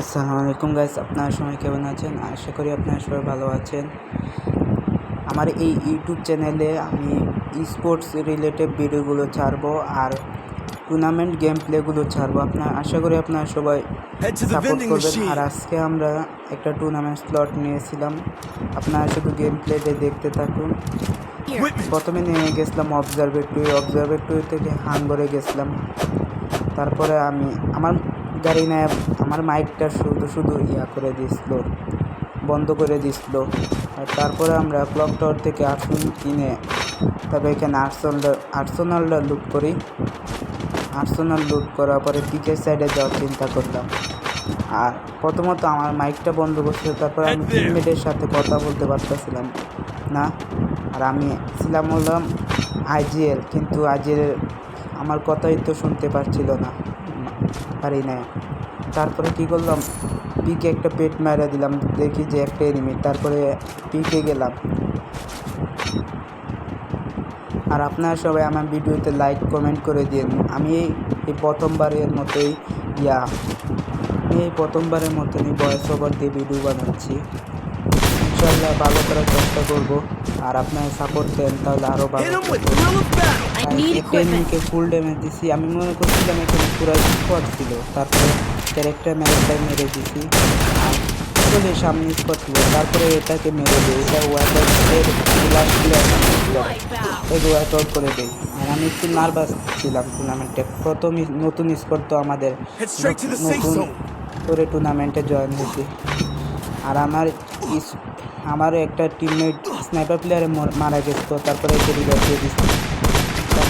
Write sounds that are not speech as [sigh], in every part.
আসসালামু আলাইকুম গাইস আপনারা সবাই কেমন আছেন? আশা করি আপনারা সবাই ভালো আছেন। আমার এই ইউটিউব চ্যানেলে আমি স্পোর্টস রিলেটেড ভিডিওগুলো ছাড়বো আর টুর্নামেন্ট গেম প্লেগুলো ছাড়বো। আপনার আশা করি আপনারা সবাই সাপোর্ট করবেন। আর আজকে আমরা একটা টুর্নামেন্ট স্লট নিয়েছিলাম। আপনারা শুধু গেম প্লেতে দেখতে থাকুন। প্রথমে নিয়ে গেছিলাম অবজারভেটরি অবজারভেটরি থেকে হাঙ্গরে গেছিলাম। তারপরে আমি আমার গাড়ি নেয় আমার মাইকটা শুধু শুধু ইয়া করে দিছিল বন্ধ করে দিছিল। আর তারপরে আমরা ক্লক টাওয়ার থেকে আর্সন কিনে তারপরে এখানে আর্সনটা আর্সোনালটা লুট করি। আর্সোনাল লুট করার পরে পিকের সাইডে যাওয়ার চিন্তা করলাম। আর প্রথমত আমার মাইকটা বন্ধ করছিল তারপর আমি. টিমমেটের সাথে কথা বলতে পারতেছিলাম না। আর আমি ছিলাম হলাম আইজিএল কিন্তু আইজিএল আমার কথাই তো শুনতে পারছিল না। পারি না তারপরে কি করলাম পিকে একটা পেট মেরে দিলাম দেখি যে একটা এনিমি তারপরে পিকে গেলাম। আর আপনারা সবাই আমার ভিডিওতে লাইক কমেন্ট করে দিন আমি এই- প্রথমবারের মতোই ইয়া আমি এই প্রথমবারের মতনই ভয়েস ওভার দিয়ে ভিডিও বানাচ্ছি। ইনশাল্লাহ ভালো করার চেষ্টা করব। আর আপনারা সাপোর্ট দেন তাহলে আরও ভালো ফুল ড্যামেজ দিছি। আমি মনে করছিলাম এখানে পুরো স্পট ছিল। তারপরে ক্যারেক্টার ম্যারেক্টার মেরে দিছি। আর চলে সামনে স্পট ছিল। তারপরে এটাকে মেরে দিই। এটা লাস্ট করে দেই। আর আমি একটু নার্ভাস ছিলাম টুর্নামেন্টে প্রথমই নতুন স্পোর্ট তো আমাদের নতুন করে টুর্নামেন্টে জয়েন হয়েছি আর আমার আমারও একটা টিমমেট স্নাইপার প্লেয়ারে মারা গেছে। তারপরে রিভাইভ দিয়ে দিচ্ছি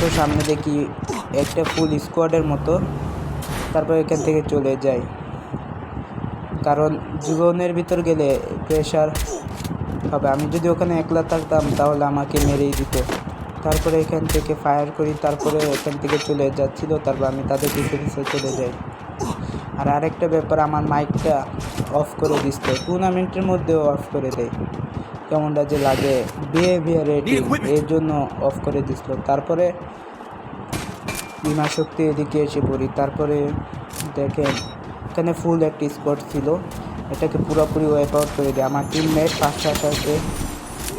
তারপর সামনে দেখি একটা ফুল স্কোয়াডের মতো। তারপর এখান থেকে চলে যাই। কারণ জীবনের ভিতর গেলে প্রেশার হবে। আমি যদি ওখানে একলা থাকতাম, তাহলে আমাকে মেরেই দিত। তারপরে এখান থেকে ফায়ার করি, তারপরে এখান থেকে চলে যাচ্ছিল। তারপর আমি তাদের পিছু পিছু চলে যাই। আর আরেকটা ব্যাপার, আমার মাইকটা অফ করে দিছিল টুর্নামেন্টের মধ্যেও অফ করে দেয়। কেমনটা যে লাগে বিহেভিয়ার রেটিং এর জন্য অফ করে দিছিল। তারপরে বিমা শক্তি এদিকে এসে পড়ি। তারপরে দেখেন এখানে ফুল একটি স্পট ছিল। এটাকে পুরোপুরি ওয়াইপ আউট করে দিই আমার টিমমেট পাঁচটা সাথে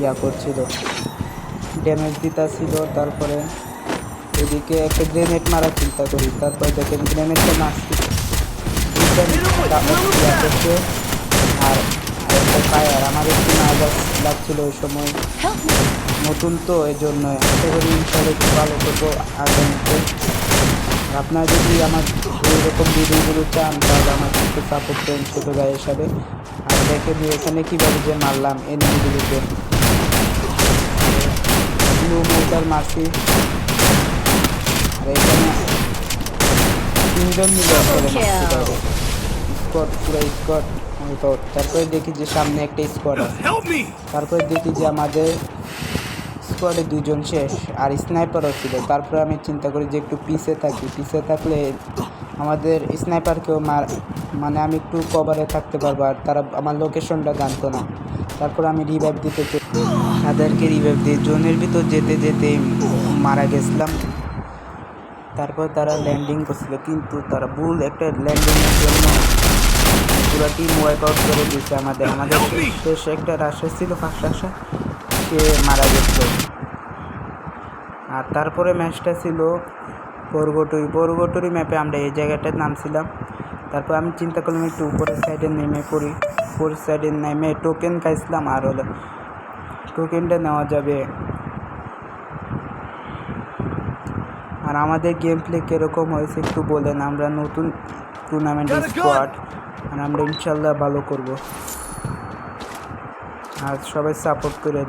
ইয়া করছিল। ড্যামেজ দিতা ছিল তারপরে এদিকে একটা গ্রেনেড মারার চিন্তা করি। তারপরে দেখেন গ্রেনেডটা মারছি। আর একটা ফায়ার আমার একটু নার্ভাস লাগছিল ওই সময়। নতুন তো এই জন্য আশা করি ইনশাল্লাহ একটু ভালো করব আগামীতে আপনারা যদি আমার এইরকম ভিডিওগুলো চান তাহলে আমাকে একটু সাপোর্ট করেন ছোটো ভাই হিসাবে আর দেখে দিই এখানে কীভাবে যে মারলাম এনিমিগুলোকে ব্লু মোটার মারছি। আর এখানে তিনজন মিলে স্কট পুরো স্কট তারপরে দেখি যে সামনে একটা স্কোয়াড আছে। তারপরে দেখি যে আমাদের স্কোয়াডে দুজন শেষ আর স্নাইপারও ছিল। তারপরে আমি চিন্তা করি যে একটু পিছে থাকি। পিছে থাকলে আমাদের স্নাইপারকেও মার মানে আমি একটু কভারে থাকতে পারব আর তারা আমার লোকেশনটা জানতো না। তারপর আমি রিভাইভ দিতে তাদেরকে রিভাইভ দিয়ে জোনের ভিতর যেতে যেতে মারা গেছিলাম। তারপর তারা ল্যান্ডিং করছিল কিন্তু তারা ভুল একটা ল্যান্ডিংয়ের জন্য পুরো টিম ওয়াইপ আউট করে দিয়েছে আমাদের। আমাদের শেষ একটা রাশা ছিল ফার্স্ট রাশা সে মারা গেছিল আর তারপরে ম্যাচটা ছিল পরগটুরি পরগটুরি ম্যাপে আমরা এই জায়গাটায় নামছিলাম। তারপর আমি চিন্তা করলাম একটু উপরের সাইডে নেমে পড়ি। উপরের সাইডে নেমে টোকেন খাইছিলাম আর হলো টোকেনটা নেওয়া যাবে। আর আমাদের গেম প্লে কীরকম হয়েছে একটু বলেন। আমরা নতুন টুর্নামেন্টের স্কোয়াড আর আমরা ইনশাল্লাহ ভালো করব। আর সবাই সাপোর্ট করেন।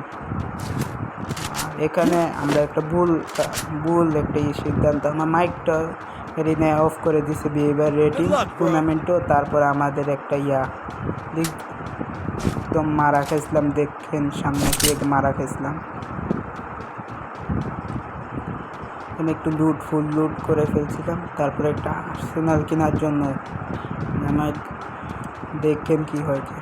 এখানে আমরা একটা ভুল ভুল একটা সিদ্ধান্ত আমার মাইকটা রিনে অফ করে দিছে বিহেভিয়ার রেটিং. টুর্নামেন্টও তারপর আমাদের একটা ইয়া একদম মারা খেয়েছিলাম দেখেন সামনে দিয়ে মারা খেয়েছিলাম। এখানে একটু লুট ফুল লুট করে ফেলছিলাম তারপরে একটা আর্সেনাল কেনার জন্য আমার দেখেন কি হয়েছে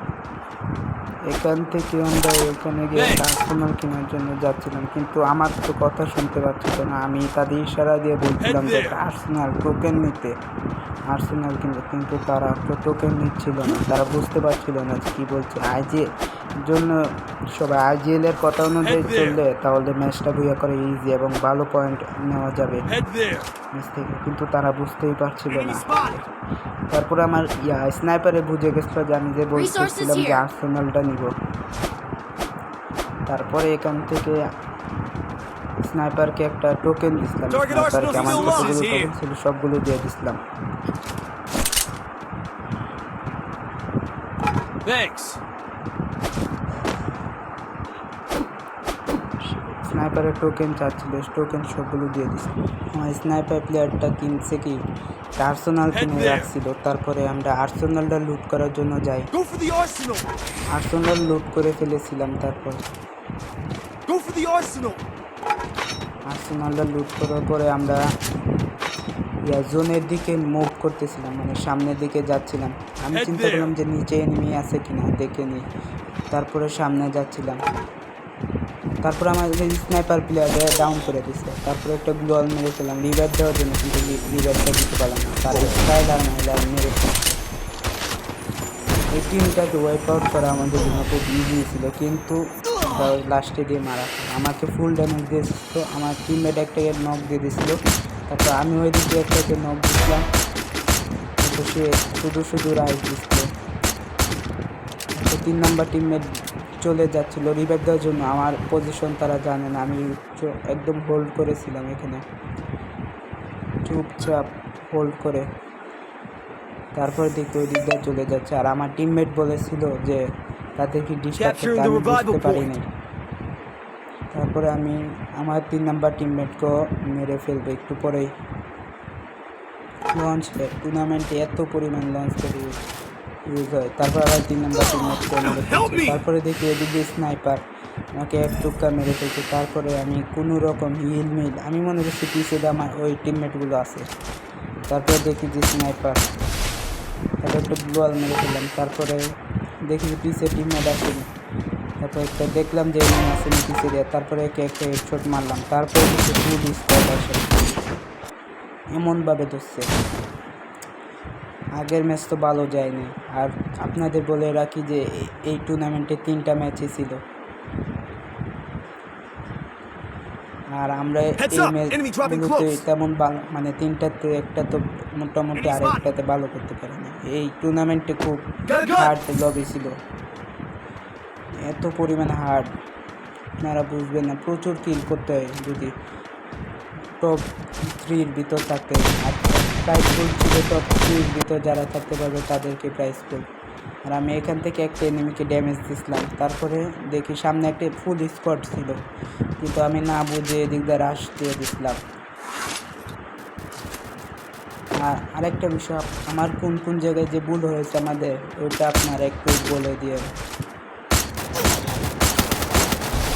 এখান থেকে আমরা ওইখানে গিয়ে ট্রান্সফর্মার কেনার জন্য যাচ্ছিলাম কিন্তু আমার তো কথা শুনতে পাচ্ছিল না। আমি তাদের ইশারা দিয়ে বলছিলাম যে ট্রান্সফর্মার টোকেন নিতে। আর্সেনাল কিন্তু কিন্তু তারা তো টোকেন নিচ্ছিল না। তারা বুঝতে পারছিল না যে কী বলছে। আইজি জন্য সবাই আইজিএল এর কথা অনুযায়ী চললে তাহলে ম্যাচটা বুয়া করে ইজি এবং ভালো পয়েন্ট নেওয়া যাবে। ম্যাচ থেকে। কিন্তু তারা বুঝতেই পারছিল না. তারপরে আমার ইয়া স্নাইপারে বুঝে গেছিল যে আমি যে বলছিলাম যে আর্সেনালটা নিব। তারপরে এখান থেকে স্নাইপারকে একটা টোকেন দিছিলাম। স্নাইপারকে আমার টোকেন ছিল সবগুলো দিয়ে দিছিলাম। Thanks. স্নাইপারের টোকেন চাচ্ছিল টোকেন সবগুলো দিয়ে দিছি আমার স্নাইপার প্লেয়ারটা কিনছে কি আর্সেনাল কিনে. রাখছিল তারপরে আমরা আর্সেনালটা লুট করার জন্য যাই. আর্সেনাল লুট করে ফেলেছিলাম তারপর. আর্সেনালটা লুট করার পরে আমরা ইয়া জোনের দিকে মুভ করতেছিলাম মানে সামনের দিকে যাচ্ছিলাম। আমি চিন্তা করলাম যে নিচে এনিমি আছে কিনা দেখে নিই। তারপরে সামনে যাচ্ছিলাম। তারপরে আমার স্নাইপার প্লেয়ারে ডাউন করে দিচ্ছে তারপরে একটা গ্লোয়াল মেরেছিলাম রিভার দেওয়ার জন্য কিন্তু রিভারটা দিতে পারলাম না। তার স্টাইল আর মহিলা মেরেছে এই টিমটাকে ওয়াইপ আউট করা আমাদের জন্য খুব ইজি ছিল কিন্তু লাস্টে দিয়ে মারা। আমাকে ফুল ড্যামেজ দিয়েছিল আমার টিমমেট একটাকে নক দিয়ে দিয়েছিল। তারপর আমি ওই দিকে একটাকে নক দিয়েছিলাম কিন্তু সে শুধু শুধু রাইস দিচ্ছিল তো তিন নাম্বার টিমমেট চলে যাচ্ছিল। রিভাইভ দেওয়ার জন্য আমার পজিশন তারা জানে না। আমি একদম হোল্ড করেছিলাম এখানে। চুপচাপ হোল্ড করে তারপর দেখি ওই দিক চলে যাচ্ছে। আর আমার টিমমেট বলেছিল যে তাদের কি ডিস্টার্ব করতে আমি বুঝতে পারিনি। তারপরে আমি আমার তিন নাম্বার টিমমেটকেও মেরে ফেলব একটু পরেই। লঞ্চ টুর্নামেন্টে এত পরিমাণ লঞ্চ করে ইউজ হয়। তারপর আবার তিন নাম্বার টিমমেটকে মেরে ফেলছে। তারপরে দেখি এদিকে স্নাইপার আমাকে এক টুকা মেরে ফেলছে। তারপরে আমি কোনো রকম হিল মিল আমি মনে করছি পিছিয়ে আমার ওই টিমমেটগুলো আছে। তারপরে দেখি যে স্নাইপার তারপর একটা গ্লোয়াল মেরে ফেললাম। তারপরে দেখি যে পিছিয়ে টিমমেট আসেনি তারপর একটা দেখলাম যে এমনি আসেনি পিছিয়ে দিয়ে তারপরে একে একটা হেডশট মারলাম। তারপরে কিছু ফুল স্কোয়াড আসে এমনভাবে ধরছে। আগের ম্যাচ তো ভালো যায়নি। আর আপনাদের বলে রাখি যে এই টুর্নামেন্টে তিনটা ম্যাচই ছিল। আর আমরা এই ম্যাচগুলোতে তেমন ভালো মানে তিনটাতে একটা তো মোটামুটি. আরেকটাতে ভালো করতে পারে না এই টুর্নামেন্টে খুব হার্ড লবি ছিল। এত পরিমাণ হার্ড আপনারা বুঝবেন না, প্রচুর কিল করতে হয় যদি টপ থ্রির ভিতর থাকতে আর প্রাইস ফুল ছিল টপ থ্রির ভিতর যারা থাকতে পারবে তাদেরকে প্রাইস ফুল আর আমি এখান থেকে একটা এনিমিকে ড্যামেজ দিছিলাম। তারপরে দেখি সামনে একটা ফুল স্কোয়াড ছিল। কিন্তু আমি না বুঝে এদিক দিয়ে রাশ দিয়ে দিছিলাম। আর আরেকটা বিষয়, আমার কোন কোন জায়গায় যে ভুল হয়েছে আমাদের, ওইটা আপনার একটু বলে দিয়ে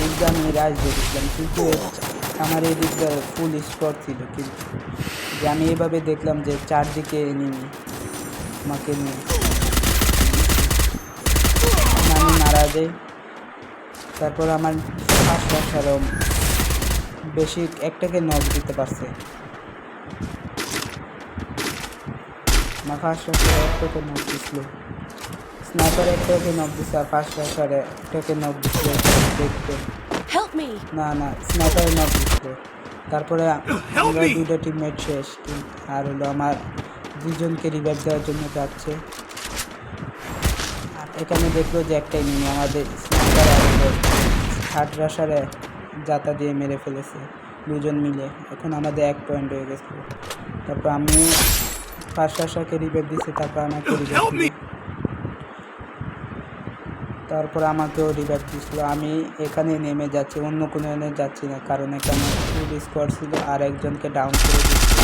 দিকটা আমি রাজ দিয়ে দিচ্ছিলাম কিন্তু আমার এই দিকটা ফুল স্পট ছিল, কিন্তু যে আমি এভাবে দেখলাম যে চারদিকে নিমি আমাকে নিয়ে। আমি মারা যাই। তারপর আমার ফার্স্ট আসারও বেশি একটাকে নক দিতে পারছে। আমার ফার্স্ট আসারে একটাকে নক দিছিল। স্নাইপার একটাকে নক দিছে আর ফার্স্ট আসারে একটাকে নক দিছিল। দেখতে! না না স্নাইপার নক দিছিল তারপরে [gasps] আমরা! দুইটা টিমমেট শেষ। আর হলো আমার দুজনকে রিভাইভ দেওয়ার জন্য যাচ্ছে। আর এখানে দেখল যে একটাই নিয়ে আমাদের স্নাইপার থার্ড রাশারে জাতা দিয়ে মেরে ফেলেছে দুজন মিলে। এখন আমাদের এক পয়েন্ট হয়ে গেছে। তারপর আমি ফার্স্ট আশাকে রিভাইভ দিছে তারপর আমাকে রিভাইভ! তারপর আমাকেও রিভাইভ দিছিল আমি এখানে নেমে যাচ্ছি অন্য কোনো এনে যাচ্ছি না কারণ এখানে ফুল স্কোয়াড ছিল আর একজনকে ডাউন করে দিচ্ছে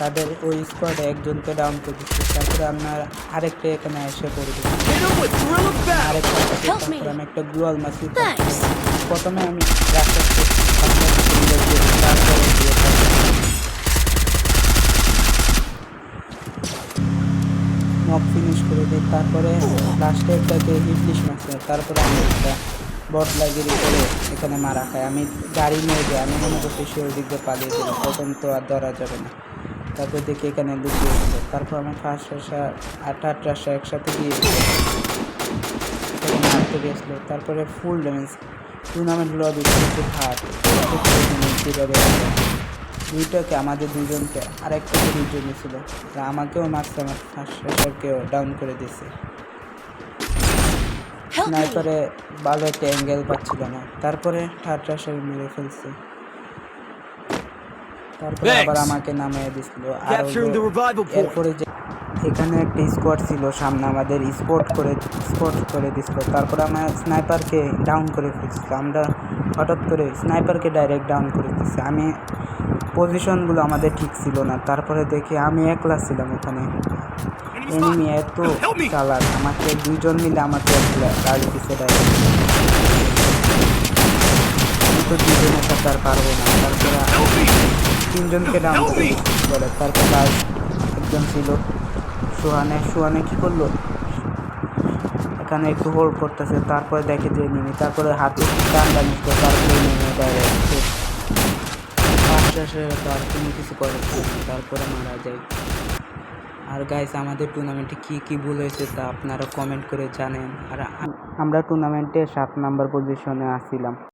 তাদের ওই স্কোয়াডে একজনকে ডাউন করে দিচ্ছে তারপরে আমরা আরেকটা এখানে এসে পড়ে দিচ্ছি Hit him with thrill of battle. আরেকটা আছে, Help me. তারপরে আমি একটা গ্লোয়াল মাছি Thanks. প্রথমে আমি রাস্তা দিয়ে ফিনিশ করে দিই তারপরে লাস্টে একটাকে ইংলিশ মারছে তারপরে আমি একটা বট লাগিয়ে করে এখানে মারা খাই। আমি গাড়ি নিয়ে যাই, আমি মনে করছি সে ওই দিক দিয়ে পালিয়ে দিল তখন তো আর ধরা যাবে না। তারপর দেখি এখানে লুকিয়েছিল তারপর আমার ফার্স্ট আসা আট আট আসা একসাথে দিয়ে হারতে গেছিল। তারপরে ফুল ড্যামেজ টুর্নামেন্ট লবি কীভাবে দুইটাকে আমাদের দুজনকে আর একটা দুজন ছিল আমাকেও মারছে আমার ডাউন করে দিয়েছে। স্নাইপারে ভালো একটা অ্যাঙ্গেল পাচ্ছিল না। তারপরে রাশার মেরে ফেলছে। তারপরে আবার আমাকে নামিয়ে দিছিল আর. এরপরে যে এখানে একটা স্কোয়াড ছিল সামনে আমাদের স্পট করে স্পট করে দিছিল তারপরে আমার স্নাইপারকে ডাউন করে ফেলছিল আমরা হঠাৎ করে স্নাইপারকে ডাইরেক্ট ডাউন করে দিচ্ছি আমি পজিশনগুলো আমাদের ঠিক ছিল না। তারপরে দেখি আমি একলা ছিলাম ওখানে। এনিমি এত চালাক। আমাকে দুইজন মিলে আমাকে গাড়ি দিচ্ছে ডাইরেক্ট আমি তো দুজনের সাথে আর পারব না। তারপরে তিনজনকে ডাউন! করে তারপর একজন ছিল। সোহানে। সোহানে কী করল? এখানে একটু হোল্ড করতেছে, তারপরে দেখে যে নেমে তারপরে হাতে টান টানিস তারপরে নেমে ডাইরেক্ট তো আর কোনো কিছু করে তারপরে মারা যায় আর গাইস আমাদের টুর্নামেন্টে কি কি ভুল হয়েছে তা আপনারা কমেন্ট করে জানেন। আর আমরা টুর্নামেন্টে সাত নাম্বার পজিশনে আসছিলাম।